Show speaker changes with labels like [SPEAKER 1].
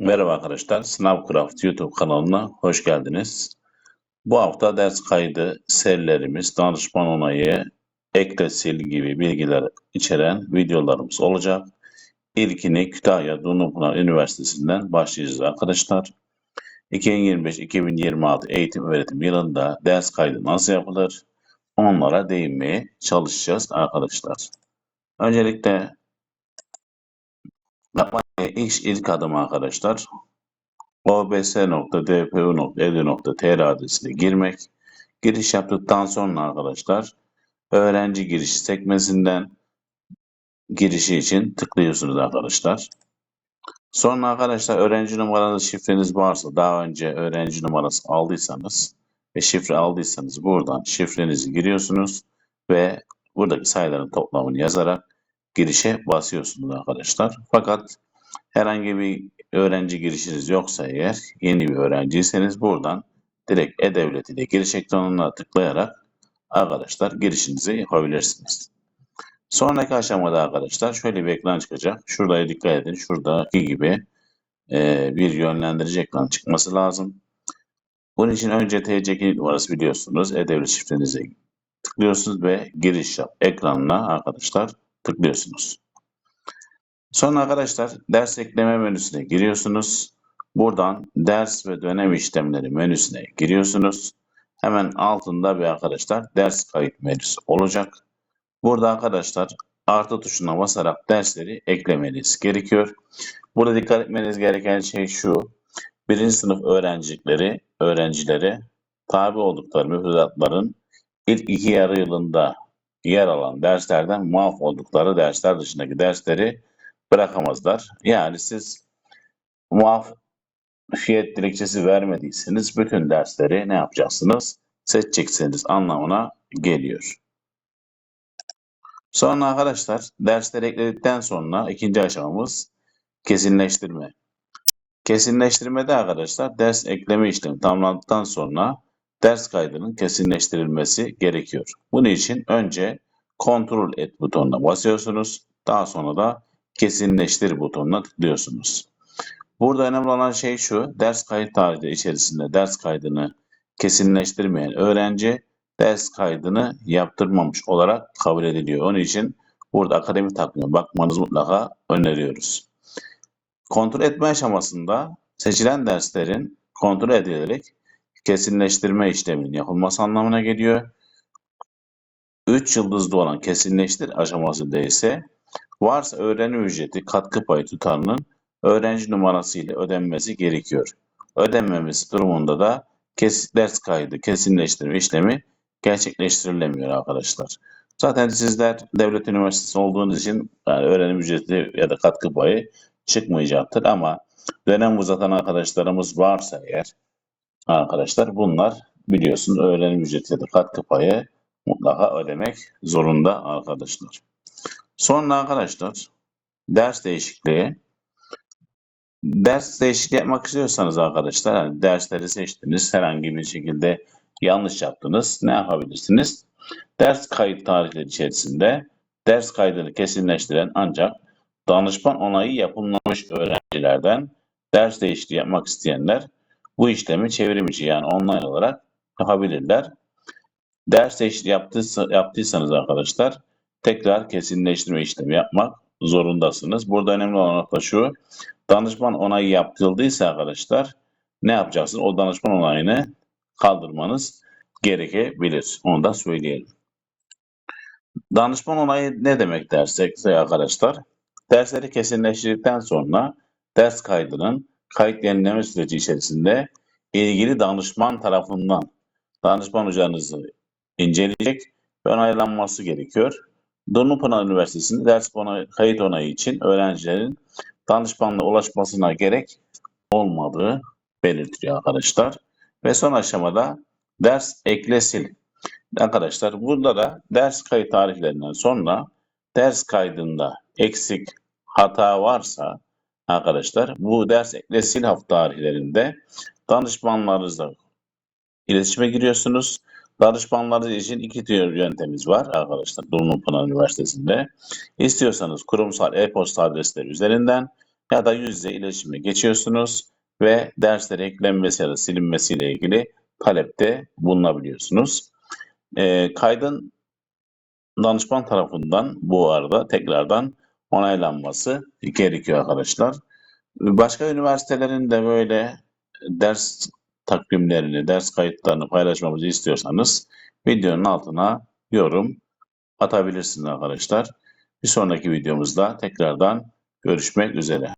[SPEAKER 1] Merhaba arkadaşlar, Sınavcraft YouTube kanalına hoş geldiniz. Bu hafta ders kaydı serilerimiz, danışman onayı, ekle sil gibi bilgiler içeren videolarımız olacak. İlkini Kütahya Dumlupınar Üniversitesi'nden başlayacağız arkadaşlar. 2025-2026 eğitim öğretim yılında ders kaydı nasıl yapılır? Onlara değinmeye çalışacağız arkadaşlar. Öncelikle yapmaya ilk, ilk adım arkadaşlar obs.dpu.edu.tr adresine girmek. Giriş yaptıktan sonra arkadaşlar öğrenci girişi sekmesinden girişi için tıklıyorsunuz arkadaşlar. Sonra arkadaşlar öğrenci numaranız şifreniz varsa daha önce öğrenci numarası aldıysanız ve şifre aldıysanız buradan şifrenizi giriyorsunuz ve buradaki sayıların toplamını yazarak girişe basıyorsunuz arkadaşlar. Fakat herhangi bir öğrenci girişiniz yoksa eğer yeni bir öğrenciyseniz buradan direkt e-devlet ile giriş ekranına tıklayarak arkadaşlar girişinizi yapabilirsiniz. Sonraki aşamada arkadaşlar şöyle bir ekran çıkacak. Şuraya dikkat edin. Şuradaki gibi e, bir yönlendirici ekran çıkması lazım. Bunun için önce TC kimlik numarası biliyorsunuz. E-Devlet şifrenize tıklıyorsunuz ve giriş yap ekranına arkadaşlar tıklıyorsunuz. Sonra arkadaşlar ders ekleme menüsüne giriyorsunuz. Buradan ders ve dönem işlemleri menüsüne giriyorsunuz. Hemen altında bir arkadaşlar ders kayıt menüsü olacak. Burada arkadaşlar artı tuşuna basarak dersleri eklemeniz gerekiyor. Burada dikkat etmeniz gereken şey şu. Birinci sınıf öğrencileri, öğrencileri tabi oldukları müfredatların ilk iki yarı yılında yer alan derslerden muaf oldukları dersler dışındaki dersleri bırakamazlar. Yani siz muafiyet dilekçesi vermediyseniz bütün dersleri ne yapacaksınız? Seçeceksiniz anlamına geliyor. Sonra arkadaşlar dersleri ekledikten sonra ikinci aşamamız kesinleştirme. Kesinleştirmede arkadaşlar ders ekleme işlemi tamamlandıktan sonra ders kaydının kesinleştirilmesi gerekiyor. Bunun için önce kontrol et butonuna basıyorsunuz. Daha sonra da kesinleştir butonuna tıklıyorsunuz. Burada önemli olan şey şu, ders kayıt tarihi içerisinde ders kaydını kesinleştirmeyen öğrenci ders kaydını yaptırmamış olarak kabul ediliyor. Onun için burada akademik takvime bakmanızı mutlaka öneriyoruz. Kontrol etme aşamasında seçilen derslerin kontrol edilerek kesinleştirme işleminin yapılması anlamına geliyor. 3 yıldızlı olan kesinleştir aşamasında ise varsa öğrenim ücreti katkı payı tutarının öğrenci numarası ile ödenmesi gerekiyor. Ödenmemesi durumunda da kes, ders kaydı kesinleştirme işlemi gerçekleştirilemiyor arkadaşlar. Zaten sizler devlet üniversitesi olduğunuz için yani öğrenim ücreti ya da katkı payı çıkmayacaktır ama dönem uzatan arkadaşlarımız varsa eğer arkadaşlar bunlar biliyorsun öğrenim ücreti da katkı payı mutlaka ödemek zorunda arkadaşlar. Sonra arkadaşlar ders değişikliği. Ders değişikliği yapmak istiyorsanız arkadaşlar yani dersleri seçtiniz herhangi bir şekilde yanlış yaptınız ne yapabilirsiniz? Ders kayıt tarihleri içerisinde ders kaydını kesinleştiren ancak danışman onayı yapılmamış öğrencilerden ders değişikliği yapmak isteyenler bu işlemi çevrim içi yani online olarak yapabilirler. Ders yaptıysa, yaptıysanız arkadaşlar tekrar kesinleştirme işlemi yapmak zorundasınız. Burada önemli olan nokta şu. Danışman onayı yapıldıysa arkadaşlar ne yapacaksınız? O danışman onayını kaldırmanız gerekebilir. Onu da söyleyelim. Danışman onayı ne demek dersek arkadaşlar? Dersleri kesinleştirdikten sonra ders kaydının kayıt yenileme süreci içerisinde ilgili danışman tarafından danışman hocanızı inceleyecek ve onaylanması gerekiyor. Dumlupınar Üniversitesi'nde ders onay, kayıt onayı için öğrencilerin danışmanlığa ulaşmasına gerek olmadığı belirtiliyor arkadaşlar. Ve son aşamada ders eklesil. Arkadaşlar burada da ders kayıt tarihlerinden sonra ders kaydında eksik hata varsa arkadaşlar bu ders eklesil hafta tarihlerinde danışmanlarınızla iletişime giriyorsunuz Danışmanları için iki tür yöntemimiz var arkadaşlar Dumlupınar Üniversitesi'nde. İstiyorsanız kurumsal e-posta adresleri üzerinden ya da yüz yüze iletişime geçiyorsunuz ve dersler eklenmesi ya da silinmesiyle ilgili talepte bulunabiliyorsunuz. Ee, kaydın danışman tarafından bu arada tekrardan onaylanması gerekiyor arkadaşlar. Başka üniversitelerin de böyle ders takvimlerini, ders kayıtlarını paylaşmamızı istiyorsanız videonun altına yorum atabilirsiniz arkadaşlar. Bir sonraki videomuzda tekrardan görüşmek üzere.